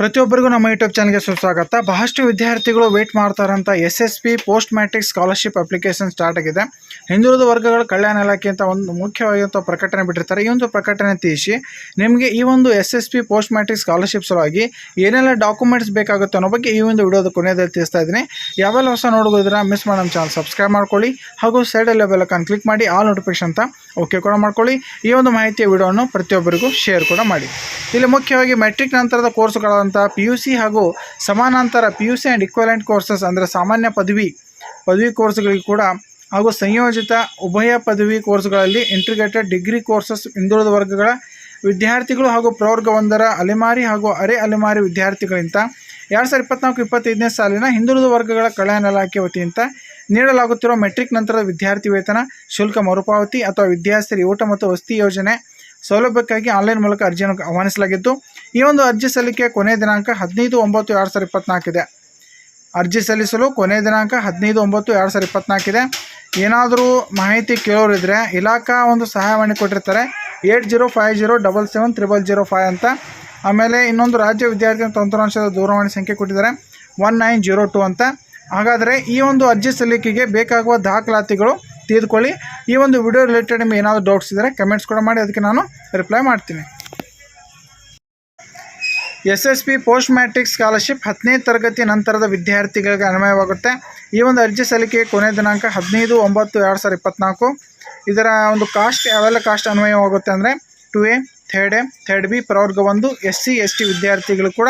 ಪ್ರತಿಯೊಬ್ಬರಿಗೂ ನಮ್ಮ ಯೂಟ್ಯೂಬ್ ಚಾನಲ್ಗೆ ಸುಸ್ವಾಗತ. ಬಹಳಷ್ಟು ವಿದ್ಯಾರ್ಥಿಗಳು ವೇಟ್ ಮಾಡ್ತಾರಂತ S S P post matric scholarship application start ಆಗಿದೆ. ಹಿಂದುಳಿದ ವರ್ಗಗಳ ಕಲ್ಯಾಣ ಇಲಾಖೆ ಅಂತ ಒಂದು ಮುಖ್ಯವಾಗಿರುವಂಥ ಪ್ರಕಟಣೆ ಬಿಟ್ಟಿರ್ತಾರೆ. ಈ ಒಂದು ಪ್ರಕಟಣೆ ತೀಸಿ ನಿಮಗೆ ಈ ಒಂದು S S P post matric scholarship ಸಲುವಾಗಿ ಏನೆಲ್ಲ ಡಾಕ್ಯುಮೆಂಟ್ಸ್ ಬೇಕಾಗುತ್ತೆ ಅನ್ನೋ ಬಗ್ಗೆ ಈ ಒಂದು ವಿಡಿಯೋದ ಕೊನೆಯಲ್ಲಿ ತಿಳಿಸ್ತಾ ಇದ್ದೀನಿ. ಯಾವೆಲ್ಲ ಹೊಸ ನೋಡೋದಿದ್ರೆ ಮಿಸ್ ಮಾಡಿ ನಮ್ಮ ಚಾನಲ್ ಸಬ್ಸ್ಕ್ರೈಬ್ ಮಾಡ್ಕೊಳ್ಳಿ. ಹಾಗೂ ಸೈಡಲ್ಲಿ ಕಾಣ್ ಕ್ಲಿಕ್ ಮಾಡಿ ಆಲ್ ನೋಟಿಫಿಕೇಶನ್ ಅಂತ ಓಕೆ ಕೂಡ ಮಾಡ್ಕೊಳ್ಳಿ. ಈ ಒಂದು ಮಾಹಿತಿಯ ವಿಡಿಯೋವನ್ನು ಪ್ರತಿಯೊಬ್ಬರಿಗೂ ಶೇರ್ ಕೂಡ ಮಾಡಿ. ಇಲ್ಲಿ ಮುಖ್ಯವಾಗಿ ಮೆಟ್ರಿಕ್ ನಂತರದ ಕೋರ್ಸ್ಗಳಾದಂಥ ಪಿ ಯು ಸಿ ಹಾಗೂ ಸಮಾನಾಂತರ P U C and equivalent courses ಅಂದರೆ ಸಾಮಾನ್ಯ ಪದವಿ ಪದವಿ ಕೋರ್ಸ್ಗಳಿಗೆ ಕೂಡ ಹಾಗೂ ಸಂಯೋಜಿತ ಉಭಯ ಪದವಿ ಕೋರ್ಸ್ಗಳಲ್ಲಿ ಇಂಟಿಗ್ರೇಟೆಡ್ ಡಿಗ್ರಿ ಕೋರ್ಸಸ್ ಹಿಂದುಳಿದ ವರ್ಗಗಳ ವಿದ್ಯಾರ್ಥಿಗಳು ಹಾಗೂ ಪ್ರವರ್ಗ ಒಂದರ ಅಲೆಮಾರಿ ಹಾಗೂ ಅರೆ ಅಲೆಮಾರಿ ವಿದ್ಯಾರ್ಥಿಗಳಿಂದ ಎರಡು ಸಾವಿರದ ಇಪ್ಪತ್ನಾಲ್ಕು ಇಪ್ಪತ್ತೈದನೇ ಸಾಲಿನ ಹಿಂದುಳಿದ ವರ್ಗಗಳ ಕಲ್ಯಾಣ ಇಲಾಖೆ ವತಿಯಿಂದ ನೀಡಲಾಗುತ್ತಿರುವ ಮೆಟ್ರಿಕ್ ನಂತರದ ವಿದ್ಯಾರ್ಥಿ ವೇತನ, ಶುಲ್ಕ ಮರುಪಾವತಿ ಅಥವಾ ವಿದ್ಯಾರ್ಥಿ ಊಟ ಮತ್ತು ವಸತಿ ಯೋಜನೆ ಸೌಲಭ್ಯಕ್ಕಾಗಿ ಆನ್ಲೈನ್ ಮೂಲಕ ಅರ್ಜಿಯನ್ನು ಆಹ್ವಾನಿಸಲಾಗಿದ್ದು ಈ ಒಂದು ಅರ್ಜಿ ಸಲ್ಲಿಕೆ ಕೊನೆಯ ದಿನಾಂಕ ಹದಿನೈದು ಒಂಬತ್ತು ಎರಡು ಸಾವಿರದ ಇಪ್ಪತ್ನಾಲ್ಕಿದೆ ಅರ್ಜಿ ಸಲ್ಲಿಸಲು ಕೊನೆಯ ದಿನಾಂಕ ಹದಿನೈದು ಒಂಬತ್ತು ಎರಡು ಸಾವಿರದ ಇಪ್ಪತ್ನಾಲ್ಕಿದೆ ಏನಾದರೂ ಮಾಹಿತಿ ಕೇಳೋರಿದ್ರೆ ಇಲಾಖಾ ಒಂದು ಸಹಾಯವಾಣಿ ಕೊಟ್ಟಿರ್ತಾರೆ. Eight zero five zero double seven triple zero five ಅಂತ. ಆಮೇಲೆ ಇನ್ನೊಂದು ರಾಜ್ಯ ವಿದ್ಯಾರ್ಥಿ ತಂತ್ರಾಂಶದ ದೂರವಾಣಿ ಸಂಖ್ಯೆ ಕೊಟ್ಟಿದ್ದಾರೆ. ಒನ್ ನೈನ್ ಜೀರೋ ಟು ಅಂತ. ಹಾಗಾದರೆ ಈ ಒಂದು ಅರ್ಜಿ ಸಲ್ಲಿಕೆಗೆ ಬೇಕಾಗುವ ದಾಖಲಾತಿಗಳು ತೆಗೆದುಕೊಳ್ಳಿ ಈ ಒಂದು ವಿಡಿಯೋ ರಿಲೇಟೆಡ್ ನಿಮಗೆ ಏನಾದರೂ ಡೌಟ್ಸ್ ಇದ್ದರೆ ಕಮೆಂಟ್ಸ್ ಕೂಡ ಮಾಡಿ. ಅದಕ್ಕೆ ನಾನು ರಿಪ್ಲೈ ಮಾಡ್ತೀನಿ. S S P post matric scholarship ಹತ್ತನೇ ತರಗತಿ ನಂತರದ ವಿದ್ಯಾರ್ಥಿಗಳಿಗೆ ಅನ್ವಯವಾಗುತ್ತೆ. ಈ ಒಂದು ಅರ್ಜಿ ಸಲ್ಲಿಕೆ ಕೊನೆಯ ದಿನಾಂಕ ಹದಿನೈದು ಒಂಬತ್ತು ಎರಡು ಸಾವಿರದ ಇಪ್ಪತ್ತ್ನಾಲ್ಕು ಇದರ ಒಂದು ಕಾಸ್ಟ್, ಯಾವೆಲ್ಲ ಕಾಸ್ಟ್ ಅನ್ವಯವಾಗುತ್ತೆ ಅಂದರೆ two A third A third B ಪ್ರವರ್ಗ ಒಂದು ಎಸ್ ಸಿ ಎಸ್ ಟಿ ವಿದ್ಯಾರ್ಥಿಗಳು ಕೂಡ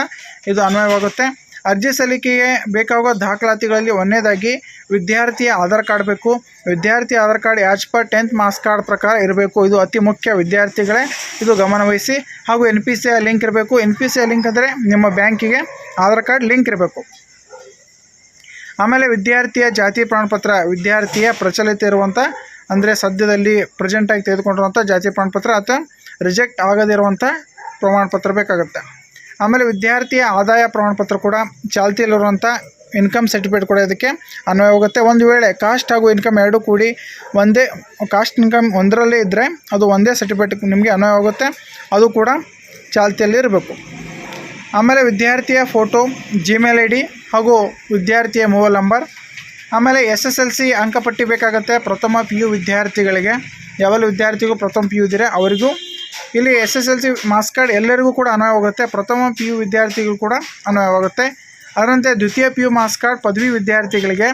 ಇದು ಅನ್ವಯವಾಗುತ್ತೆ. ಅರ್ಜಿ ಸಲ್ಲಿಕೆಗೆ ಬೇಕಾಗುವ ದಾಖಲಾತಿಗಳಲ್ಲಿ ಒಂದನೇದಾಗಿ ವಿದ್ಯಾರ್ಥಿಯ ಆಧಾರ್ ಕಾರ್ಡ್ ಬೇಕು. ವಿದ್ಯಾರ್ಥಿ Aadhaar card as per tenth marks card ಪ್ರಕಾರ ಇರಬೇಕು. ಇದು ಅತಿ ಮುಖ್ಯ ವಿದ್ಯಾರ್ಥಿಗಳೇ ಇದು ಗಮನವಹಿಸಿ ಹಾಗೂ ಎನ್ ಪಿ ಸಿ ಲಿಂಕ್ ಇರಬೇಕು. ಎನ್ ಪಿ ಸಿ ಲಿಂಕ್ ಅಂದರೆ ನಿಮ್ಮ ಬ್ಯಾಂಕಿಗೆ ಆಧಾರ್ ಕಾರ್ಡ್ ಲಿಂಕ್ ಇರಬೇಕು. ಆಮೇಲೆ ವಿದ್ಯಾರ್ಥಿಯ ಜಾತಿ ಪ್ರಮಾಣಪತ್ರ. ವಿದ್ಯಾರ್ಥಿಯ ಪ್ರಚಲಿತ ಇರುವಂಥ ಅಂದರೆ ಸದ್ಯದಲ್ಲಿ ಪ್ರೆಸೆಂಟಾಗಿ ತೆಗೆದುಕೊಂಡಿರುವಂಥ ಜಾತಿ ಪ್ರಮಾಣಪತ್ರ ಅಥವಾ ರಿಜೆಕ್ಟ್ ಆಗದಿರುವಂಥ ಪ್ರಮಾಣಪತ್ರ ಬೇಕಾಗುತ್ತೆ. ಆಮೇಲೆ ವಿದ್ಯಾರ್ಥಿಯ ಆದಾಯ ಪ್ರಮಾಣಪತ್ರ ಕೂಡ ಚಾಲ್ತಿಯಲ್ಲಿರುವಂಥ ಇನ್ಕಮ್ ಸರ್ಟಿಫಿಕೇಟ್ ಕೂಡ ಇದಕ್ಕೆ ಅನ್ವಯವಾಗುತ್ತೆ ಒಂದು ವೇಳೆ ಕಾಸ್ಟ್ ಹಾಗೂ ಇನ್ಕಮ್ ಎರಡೂ ಕೂಡಿ ಒಂದೇ ಕಾಸ್ಟ್ ಇನ್ಕಮ್ ಒಂದರಲ್ಲೇ ಇದ್ದರೆ ಅದು ಒಂದೇ ಸರ್ಟಿಫಿಕೇಟ್ ನಿಮಗೆ ಅನ್ವಯವಾಗುತ್ತೆ ಅದು ಕೂಡ ಚಾಲ್ತಿಯಲ್ಲಿ ಇರಬೇಕು. ಆಮೇಲೆ ವಿದ್ಯಾರ್ಥಿಯ ಫೋಟೋ ಜಿಮೇಲ್ ಐ ಡಿ ಹಾಗೂ ವಿದ್ಯಾರ್ಥಿಯ ಮೊಬೈಲ್ ನಂಬರ್ ಆಮೇಲೆ ಎಸ್ ಎಸ್ ಎಲ್ ಸಿ ಅಂಕಪಟ್ಟಿ ಬೇಕಾಗುತ್ತೆ. ಪ್ರಥಮ ಪಿ ಯು ವಿದ್ಯಾರ್ಥಿಗಳಿಗೆ. ಯಾವೆಲ್ಲ ವಿದ್ಯಾರ್ಥಿಗೂ ಪ್ರಥಮ ಪಿ ಯು ಇದ್ದರೆ ಅವರಿಗೂ. ಇಲ್ಲಿ S S L C marks card ಎಲ್ಲರಿಗೂ ಕೂಡ ಅನ್ವಯವಾಗುತ್ತೆ ಪ್ರಥಮ ಪಿ ಯು ವಿದ್ಯಾರ್ಥಿಗಳು ಕೂಡ ಅನ್ವಯವಾಗುತ್ತೆ ಅದರಂತೆ ದ್ವಿತೀಯ ಪಿ ಯು ಮಾರ್ಕ್ಸ್ ಕಾರ್ಡ್ ಪದವಿ ವಿದ್ಯಾರ್ಥಿಗಳಿಗೆ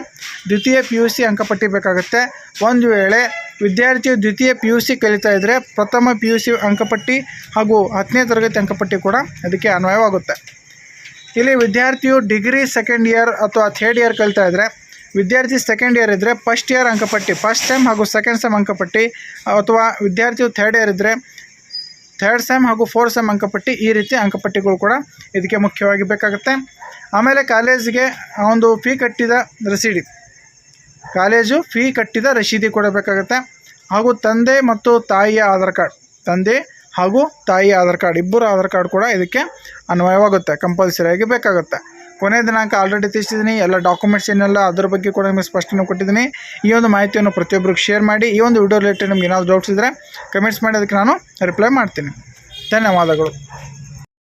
ದ್ವಿತೀಯ ಪಿ ಯು ಸಿ ಅಂಕಪಟ್ಟಿ ಬೇಕಾಗುತ್ತೆ. ಒಂದು ವೇಳೆ ವಿದ್ಯಾರ್ಥಿಯು ದ್ವಿತೀಯ ಪಿ ಯು ಸಿ ಕಲಿತಾ ಇದ್ದರೆ ಪ್ರಥಮ ಪಿ ಯು ಸಿ ಅಂಕಪಟ್ಟಿ ಹಾಗೂ ಹತ್ತನೇ ತರಗತಿ ಅಂಕಪಟ್ಟಿ ಕೂಡ ಅದಕ್ಕೆ ಅನ್ವಯವಾಗುತ್ತೆ. ಇಲ್ಲಿ ವಿದ್ಯಾರ್ಥಿಯು ಡಿಗ್ರಿ ಸೆಕೆಂಡ್ ಇಯರ್ ಅಥವಾ ಥರ್ಡ್ ಇಯರ್ ಕಲಿತಾ ಇದ್ದರೆ ವಿದ್ಯಾರ್ಥಿ ಸೆಕೆಂಡ್ ಇಯರ್ ಇದ್ದರೆ ಫಸ್ಟ್ ಇಯರ್ ಅಂಕಪಟ್ಟಿ ಫಸ್ಟ್ ಸೆಮ್ ಹಾಗೂ ಸೆಕೆಂಡ್ ಸೆಮ್ ಅಂಕಪಟ್ಟಿ ಅಥವಾ ವಿದ್ಯಾರ್ಥಿಯು ಥರ್ಡ್ ಇಯರ್ ಇದ್ದರೆ ಥರ್ಡ್ ಸೆಮ್ ಹಾಗೂ ಫೋರ್ತ್ ಸೆಮ್ ಅಂಕಪಟ್ಟಿ ಈ ರೀತಿ ಅಂಕಪಟ್ಟಿಗಳು ಕೂಡ ಇದಕ್ಕೆ ಮುಖ್ಯವಾಗಿ ಬೇಕಾಗುತ್ತೆ. ಆಮೇಲೆ ಕಾಲೇಜಿಗೆ ಒಂದು ಫೀ ಕಟ್ಟಿದ ರಸೀದಿ. ಕಾಲೇಜು ಫೀ ಕಟ್ಟಿದ ರಸೀದಿ ಕೊಡಬೇಕಾಗುತ್ತೆ. ಹಾಗೂ ತಂದೆ ಮತ್ತು ತಾಯಿಯ ಆಧಾರ್ ಕಾರ್ಡ್. ತಂದೆ ಹಾಗೂ ತಾಯಿಯ ಆಧಾರ್ ಕಾರ್ಡ್, ಇಬ್ಬರ ಆಧಾರ್ ಕಾರ್ಡ್ ಕೂಡ ಇದಕ್ಕೆ ಅನ್ವಯವಾಗುತ್ತೆ, ಕಂಪಲ್ಸರಿಯಾಗಿ ಬೇಕಾಗುತ್ತೆ. ಕೊನೆಯ ದಿನಾಂಕ ಆಲ್ರೆಡಿ ತಿಳಿಸಿದ್ದೀನಿ, ಎಲ್ಲ ಡಾಕ್ಯುಮೆಂಟ್ಸ್ ಏನೆಲ್ಲ ಅದ್ರ ಬಗ್ಗೆ ಕೂಡ ನಿಮಗೆ ಸ್ಪಷ್ಟನೆ ಕೊಟ್ಟಿದ್ದೀನಿ. ಈ ಒಂದು ಮಾಹಿತಿಯನ್ನು ಪ್ರತಿಯೊಬ್ಬರಿಗೆ ಶೇರ್ ಮಾಡಿ, ಈ ಒಂದು ವಿಡಿಯೋ ರಿಲೇಟೆಡ್ ನಿಮ್ಗೆ ಏನಾದರೂ ಡೌಟ್ಸ್ ಇದ್ದರೆ ಕಮೆಂಟ್ಸ್ ಮಾಡಿ, ಅದಕ್ಕೆ ನಾನು ರಿಪ್ಲೈ ಮಾಡ್ತೀನಿ. ಧನ್ಯವಾದಗಳು.